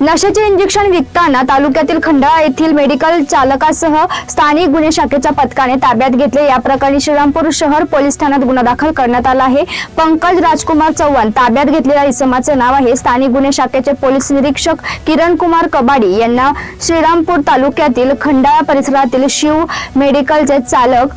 नशेचे इंजेक्शन विकताना तालुक्यातील खंडाळा येथील मेडिकल चालकासह स्थानिक गुन्हे शाखेच्या पथकाने ताब्यात घेतले. या प्रकरणी श्रीरामपूर शहर पोलीस ठाण्यात गुन्हा दाखल करण्यात आला आहे. पंकज राजकुमार चव्हाण ताब्यात घेतलेल्या इसमाचे नाव आहे. स्थानिक गुन्हे शाखेचे पोलीस निरीक्षक किरण कुमार कबाडी यांना श्रीरामपूर तालुक्यातील खंडाळा परिसरातील शिव मेडिकलचे चालक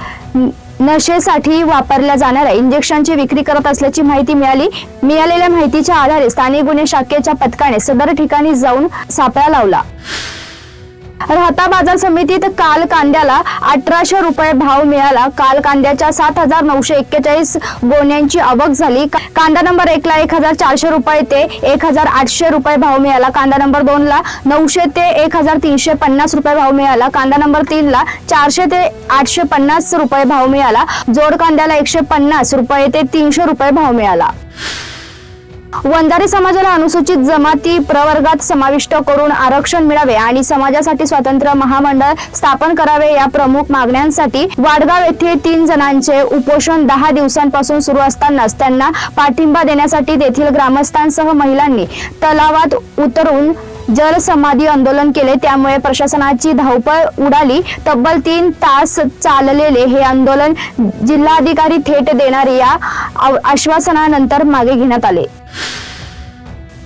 नशेसाठी वापरल्या जाणाऱ्या इंजेक्शनची विक्री करत असल्याची माहिती मिळाली. मिळालेल्या माहितीच्या आधारे स्थानिक गुन्हे शाखेच्या पथकाने सदर ठिकाणी जाऊन सापळा लावला. राहता बाजार समितीत काल कांद्याला अठराशे रुपये भाव मिळाला. काल कांद्याच्या सात हजार नऊशे एक्केचाळीस गोण्यांची आवक झाली. कांदा नंबर एक ला एक हजार चारशे रुपये ते एक हजार आठशे रुपये भाव मिळाला. कांदा नंबर दोन ला नऊशे ते एक हजार तीनशे पन्नास रुपये भाव मिळाला. कांदा नंबर तीन ला चारशे ते आठशे पन्नास रुपये भाव मिळाला. जोड कांद्याला एकशे पन्नास रुपये ते तीनशे रुपये भाव मिळाला. वंजारी समाजाला अनुसूचित जमाती प्रवर्गात समाविष्ट करून आरक्षण मिळावे आणि समाजासाठी स्वतंत्र महामंडळ स्थापन करावे या प्रमुख मागण्यांसाठी वाडगाव येथे तीन जणांचे उपोषण दहा दिवसांपासून सुरू असतानाच त्यांना पाठिंबा देण्यासाठी तेथील ग्रामस्थांसह महिलांनी तलावात उतरून जल समाधी आंदोलन केले. त्यामुळे प्रशासनाची धावपळ उडाली. तब्बल तीन तास चाललेले हे आंदोलन जिल्हाधिकारी थेट देणारे या आश्वासनानंतर मागे घेण्यात आले.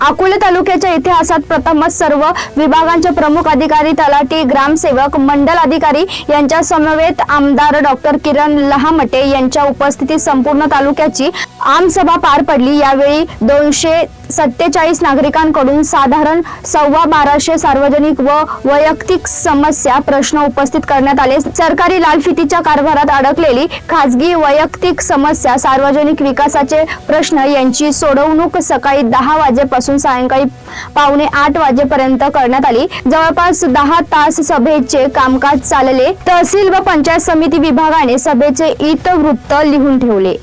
अकोले तालुक्याच्या इतिहासात प्रथमच सर्व विभागांचे प्रमुख अधिकारी तलाठी ग्रामसेवक मंडल अधिकारी यांच्या समवेत आमदार डॉक्टर किरण लहामटे यांच्या उपस्थितीत संपूर्ण तालुक्याची आमसभा पार पडली. यावेळी दोनशे सत्तेचाळीस नागरिकांकडून साधारण सव्वा बाराशे सार्वजनिक व वैयक्तिक समस्या प्रश्न उपस्थित करण्यात आले. सरकारी लालफितीच्या कारभारात अडकलेली खाजगी वैयक्तिक समस्या सार्वजनिक विकासाचे प्रश्न यांची सोडवणूक सकाळी दहा वाजेपासून सायंकाळी पावणे आठ वाजेपर्यंत करण्यात आली. जवळपास दहा तास सभेचे कामकाज चालले. तहसील व पंचायत समिती विभागाने सभेचे इतवृत्त लिहून ठेवले.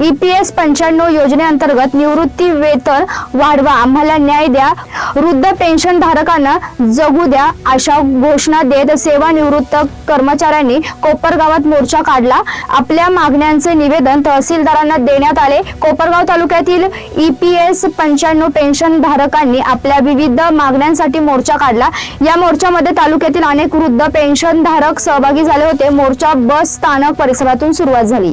ईपीएस पंच्याण्णव योजनेअंतर्गत निवृत्ती वेतन वाढवा. आम्हाला न्याय द्या. वृद्ध पेन्शन धारकांना जगू द्या अशा घोषणा देत सेवानिवृत्त कर्मचाऱ्यांनी कोपरगावात मोर्चा काढला. आपल्या मागण्यांचे निवेदन तहसीलदारांना देण्यात आले. कोपरगाव तालुक्यातील ईपीएस पंच्याण्णव पेन्शन धारकांनी आपल्या विविध मागण्यांसाठी मोर्चा काढला. या मोर्चामध्ये तालुक्यातील अनेक वृद्ध पेन्शन धारक सहभागी झाले होते. मोर्चा बस स्थानक परिसरातून सुरुवात झाली.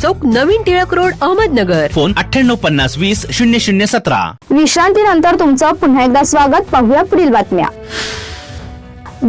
चौक नवीन टिळक रोड अहमदनगर. फोन अठ्ठ्याण्णव पन्नास वीस शून्य शून्य सतरा. विश्रांतीनंतर तुमचं पुन्हा एकदा स्वागत. पाहूया पुढील बातम्या.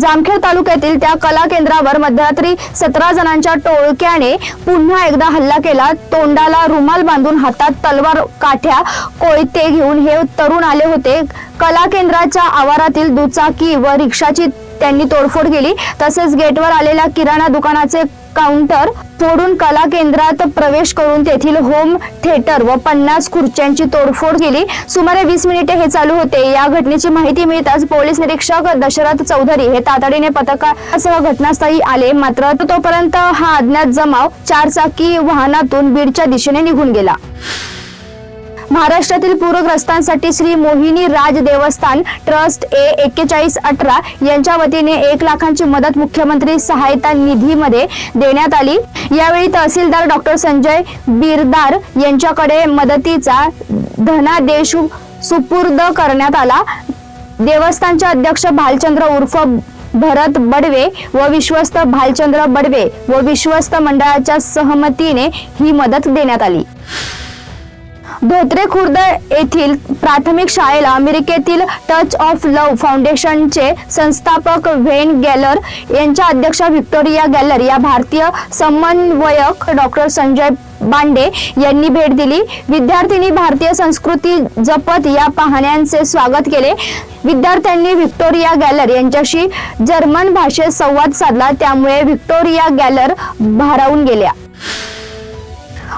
जामखेड तालुक्यातील त्या कला केंद्रावर मध्यरात्री सतरा जणांच्या टोळक्याने पुन्हा एकदा हल्ला केला. तोंडाला रुमाल बांधून हातात तलवार काठ्या कोयते घेऊन हे तरुण आले होते. कला केंद्राच्या आवारातील दुचाकी व रिक्षाची त्यांनी तोडफोड केली. तसेच गेटवर आलेल्या किराणा दुकानाचे काउंटर फोडून कला केंद्रात प्रवेश करून तेथील होम थिएटर व पन्नास खुर्च्यांची तोडफोड केली. सुमारे वीस मिनिटे हे चालू होते. या घटनेची माहिती मिळताच पोलीस निरीक्षक दशरथ चौधरी हे तातडीने पथकासह घटनास्थळी आले. मात्र तोपर्यंत हा अज्ञात जमाव चारचाकी वाहनातून बीडच्या दिशेने निघून गेला. महाराष्ट्रातील पूरग्रस्तांसाठी श्री मोहिनी राज देवस्थान ट्रस्ट ए एक्केचाळीस अठरा यांच्या वतीने एक लाखांची मदत मुख्यमंत्री सहायता निधीमध्ये देण्यात आली. यावेळी तहसीलदार डॉक्टर संजय बिरदार यांच्याकडे मदतीचा धनादेश सुपूर्द करण्यात आला. देवस्थानचे अध्यक्ष भालचंद्र उर्फ भरत बडवे व विश्वस्त भालचंद्र बडवे व विश्वस्त मंडळाच्या सहमतीने ही मदत देण्यात आली. धोत्रे खुर्द येथील प्राथमिक शाळेला अमेरिकेतील टच ऑफ लव्ह फाउंडेशनचे संस्थापक व्हेन गॅलर यांच्या अध्यक्षा व्हिक्टोरिया गॅलर या भारतीय समन्वयक डॉक्टर संजय बांडे यांनी भेट दिली. विद्यार्थ्यांनी भारतीय संस्कृती जपत या पाहण्यांचे स्वागत केले. विद्यार्थ्यांनी व्हिक्टोरिया गॅलर यांच्याशी जर्मन भाषेत संवाद साधला. त्यामुळे व्हिक्टोरिया गॅलर भारावून गेल्या.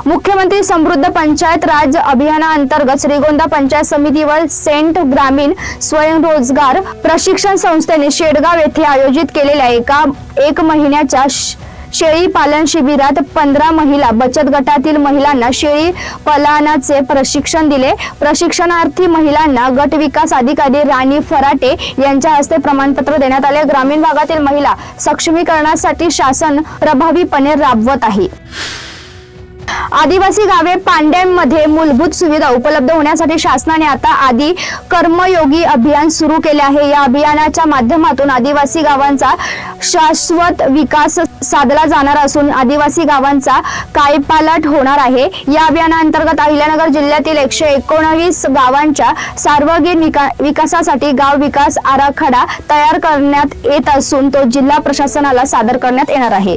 मुख्यमंत्री समृद्ध पंचायत राज अभियानाअंतर्गत श्रीगोंदा पंचायत समितीवर सेंट ग्रामीण स्वयंरोजगार प्रशिक्षण संस्थेने शेडगाव येथे आयोजित केलेल्या एका एक महिन्याच्या शेळी पालन शिबिरात पंधरा महिला बचत गटातील महिलांना शेळी पालनाचे प्रशिक्षण दिले. प्रशिक्षणार्थी महिलांना गट विकास अधिकारी राणी फराटे यांच्या हस्ते प्रमाणपत्र देण्यात आले. ग्रामीण भागातील महिला सक्षमीकरणासाठी शासन प्रभावीपणे राबवत आहे. आदिवासी गावे पांड्यांमध्ये मूलभूत सुविधा उपलब्ध होण्यासाठी शासनाने आता आदी कर्मयोगी अभियान सुरू केले आहे. या अभियानाच्या माध्यमातून आदिवासी गावांचा शाश्वत विकास साधला जाणार असून आदिवासी गावांचा कायपालट होणार आहे. या अभियानाअंतर्गत अहिल्यानगर जिल्ह्यातील एकशे एकोणवीस गावांच्या सार्वजनिक विकासासाठी गाव विकास आराखडा तयार करण्यात येत असून तो जिल्हा प्रशासनाला सादर करण्यात येणार आहे.